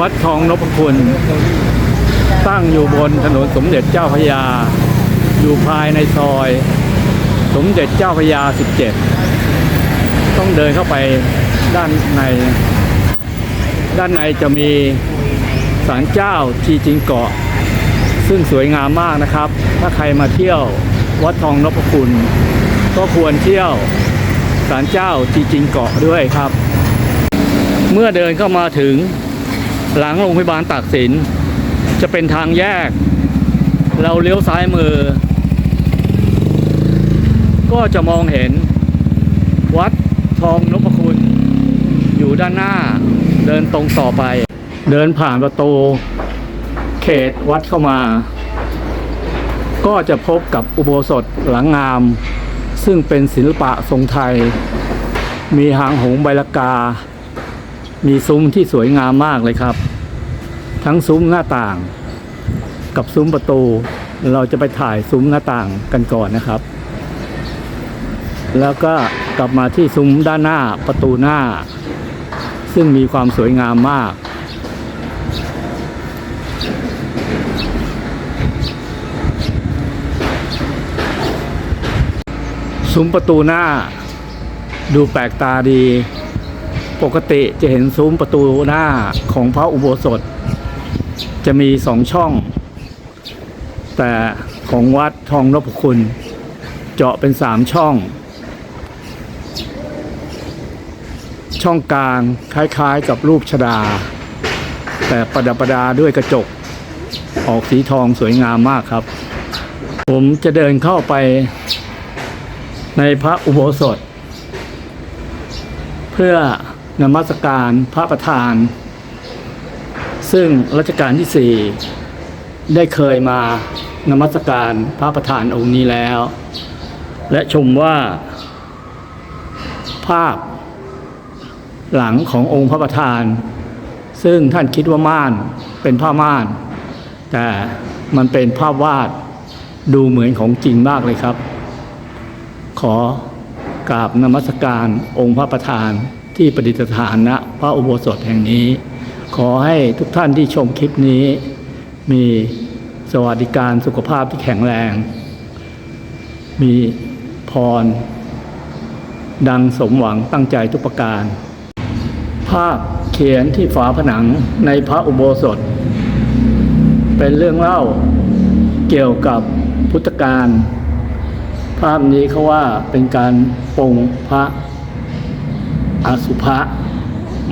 วัดทองนพคุณ ตั้งอยู่บนถนนสมเด็จเจ้าพระยา อยู่ภายในซอย สมเด็จเจ้าพระยา 17 ต้องเดินเข้าไปด้านใน ด้านในจะมีศาลเจ้าจีจิงเกาะ ซึ่งสวยงามมากนะครับ ถ้าใครมาเที่ยววัดทองนพคุณ ก็ควรเที่ยวศาลเจ้าจีจิงเกาะด้วยครับ เมื่อเดินเข้ามาถึง หลังโรงพยาบาลตากสิน จะเป็นทางแยก เราเลี้ยวซ้ายมือ ก็จะมองเห็น วัดทองนพคุณ อยู่ด้านหน้า เดินตรงต่อไป เดินผ่านประตู เขตวัดเข้ามา ก็จะพบกับอุโบสถหลังงาม ซึ่งเป็นศิลปะทรงไทย มีหางหงส์ใบลากา มีซุ้มที่สวยงามมากเลยครับ ทั้งซุ้มหน้าต่าง กับซุ้มประตู เราจะไปถ่ายซุ้มหน้าต่างกันก่อนนะครับ แล้วก็กลับมาที่ซุ้มด้านหน้าประตูหน้า ซึ่งมีความสวยงามมากซุ้มประตูหน้า ดูแปลกตาดี ปกติจะเห็นซุ้มประตูหน้าของพระอุโบสถ จะมีสองช่อง แต่ของวัดทองนพคุณ เจาะเป็นสามช่อง ช่องกลางคล้ายๆกับรูปชดา แต่ประดับประดาด้วยกระจก ออกสีทองสวยงามมากครับ ผมจะเดินเข้าไปในพระอุโบสถ เพื่อ นมัสการพระประธาน ซึ่งรัชกาลที่สี่ได้เคยมานมัสการพระประธานองค์นี้แล้ว และชมว่า ภาพหลังขององค์พระประธาน ซึ่งท่านคิดว่าม่านเป็นผ้าม่าน แต่มันเป็นภาพวาดดูเหมือนของจริงมากเลยครับ ขอกราบนมัสการองค์พระประธาน ที่ประดิษฐานณพระอุโบสถแห่งนี้ ขอให้ทุกท่านที่ชมคลิปนี้ มีสวัสดิการสุขภาพที่แข็งแรง มีพร ดังสมหวังตั้งใจทุกประการ ภาพเขียนที่ฝาผนังในพระอุโบสถ เป็นเรื่องเล่าเกี่ยวกับพุทธการ ภาพนี้เขาว่าเป็นการปงพระ อสุภะ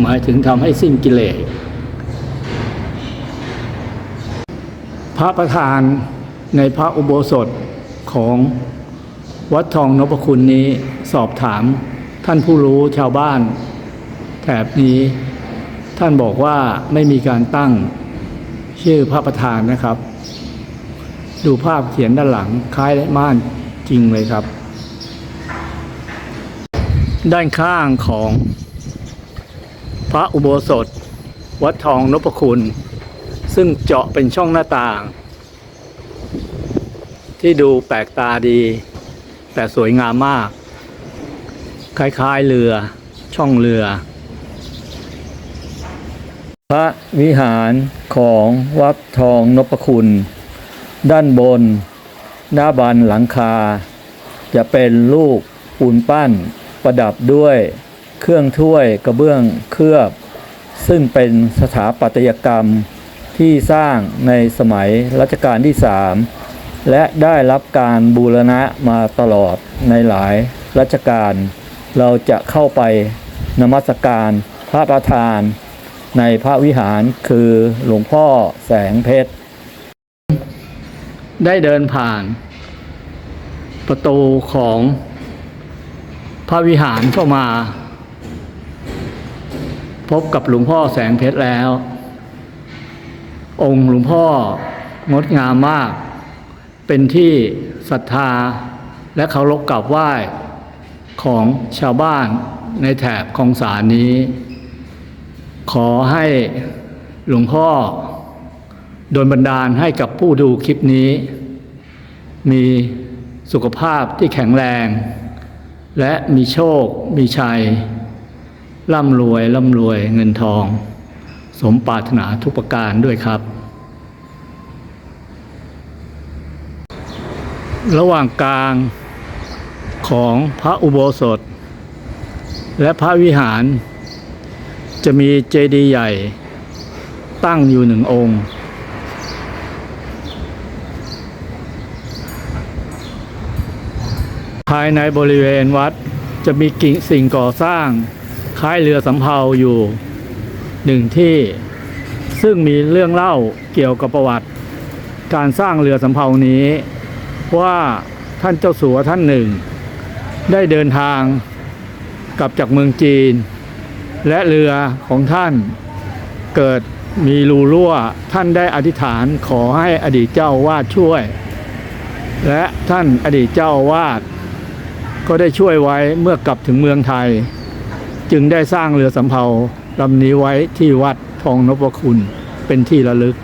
หมายถึงทำให้สิ้นกิเลสพระประธานในพระอุโบสถของวัดทองนพคุณนี้สอบถามท่านผู้รู้ชาวบ้าน แถบนี้ท่านบอกว่าไม่มีการตั้งชื่อพระประธานนะครับ ดูภาพเขียนด้านหลังคล้ายม่านจริงเลยครับ ด้านข้างของ พระอุโบสถ วัดทองนพคุณ ซึ่งเจาะเป็นช่องหน้าต่าง ที่ดูแปลกตาดี แต่สวยงามมาก คล้ายๆเรือช่องเรือ พระวิหารของวัดทองนพคุณ ด้านบน หน้าบันหลังคา จะเป็นรูปปูนปั้น ประดับด้วยเครื่องถ้วยกระเบื้องเคลือบ ซึ่งเป็นสถาปัตยกรรมที่สร้างในสมัยรัชกาลที่สามและได้รับการบูรณะมาตลอดในหลายรัชกาลเราจะเข้าไปนมัสการพระประธาน ในพระวิหารคือหลวงพ่อแสงเพชร ได้เดินผ่าน ประตูของ ระวิหารเข้ามา พบกับหลวงพ่อแสงเพชรแล้ว องค์หลวงพ่องดงามมาก เป็นที่ศรัทธาและเคารพกราบไหว้ของชาวบ้านในแถบคองสารนี้ ขอให้หลวงพ่อโดนบันดาลให้กับผู้ดูคลิปนี้ มีสุขภาพที่แข็งแรง และมีโชค มีชัย ร่ำรวย ร่ำรวยเงินทอง สมปรารถนาทุกประการด้วยครับ ระหว่างกลางของพระอุโบสถ และพระวิหาร จะมีเจดีย์ใหญ่ ตั้งอยู่หนึ่งองค์ายในบริเวณวัดจะมีกิ่งสิ่งก่อสร้าง คล้ายเรือสำเภาอยู่หนึ่งที่ ซึ่งมีเรื่องเล่าเกี่ยวกับประวัติ การสร้างเรือสำเภานี้ ว่าท่านเจ้าสัวท่านหนึ่ง ได้เดินทางกลับจากเมืองจีน และเรือของท่านเกิดมีรูรั่วท่านได้อธิษฐานขอให้อดีตเจ้าวาดช่วย และท่านอดีตเจ้าวาด ก็ได้ช่วยไว้เมื่อกลับถึงเมืองไทย จึงได้สร้างเรือสำเภาลำนี้ไว้ที่วัดทองนพคุณเป็นที่ระลึก